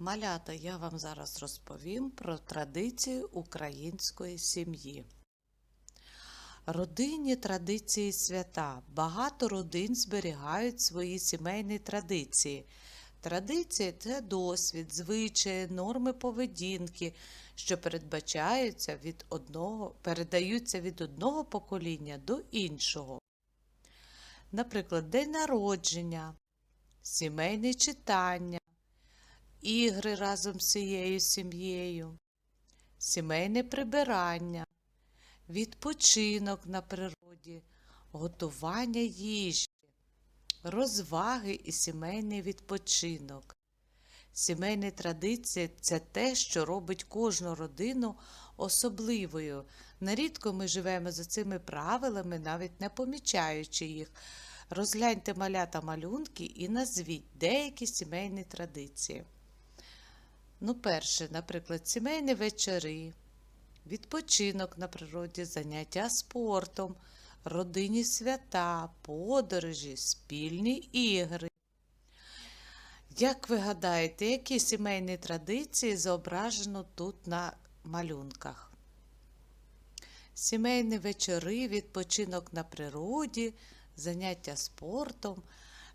Малята, я вам зараз розповім про традицію української сім'ї. Родинні традиції свята. Багато родин зберігають свої сімейні традиції. Традиції це досвід, звичаї, норми поведінки, що передбачаються від одного, передаються від одного покоління до іншого. Наприклад, день народження, сімейне читання, ігри разом з всією сім'єю, сімейне прибирання, відпочинок на природі, готування їжі, розваги і сімейний відпочинок. Сімейні традиції це те, що робить кожну родину особливою. Нерідко ми живемо за цими правилами, навіть не помічаючи їх. Розгляньте малята малюнки і назвіть деякі сімейні традиції. Ну, перше, наприклад, сімейні вечори, відпочинок на природі, заняття спортом, родинні свята, подорожі, спільні ігри. Як ви гадаєте, які сімейні традиції зображено тут на малюнках? Сімейні вечори, відпочинок на природі, заняття спортом.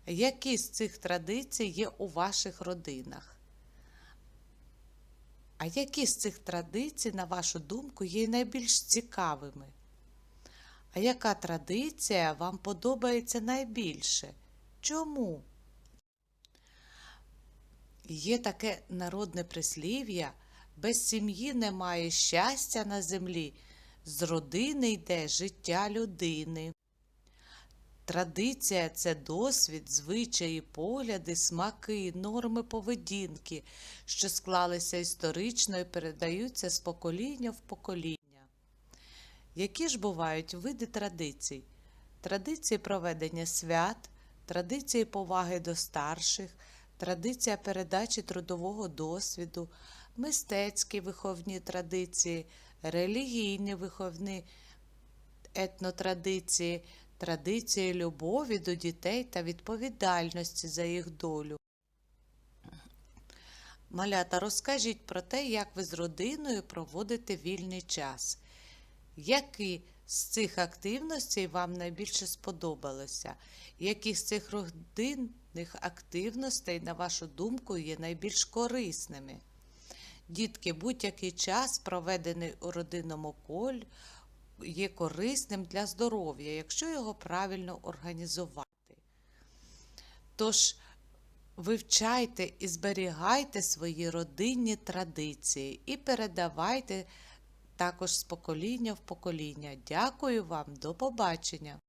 Які з цих традицій є у ваших родинах? А які з цих традицій, на вашу думку, є найбільш цікавими? А яка традиція вам подобається найбільше? Чому? Є таке народне прислів'я без сім'ї немає щастя на землі, з родини йде життя людини. Традиція це досвід, звичаї, погляди, смаки, норми поведінки, що склалися історично і передаються з покоління в покоління. Які ж бувають види традицій? Традиції проведення свят, традиції поваги до старших, традиція передачі трудового досвіду, мистецькі виховні традиції, релігійні виховні етнотрадиції, традиції любові до дітей та відповідальності за їх долю. Малята, розкажіть про те, як ви з родиною проводите вільний час. Які з цих активностей вам найбільше сподобалося? Які з цих родинних активностей, на вашу думку, є найбільш корисними? Дітки, будь-який час, проведений у родинному колі, є корисним для здоров'я, якщо його правильно організувати. Тож, вивчайте і зберігайте свої родинні традиції і передавайте також з покоління в покоління. Дякую вам, до побачення!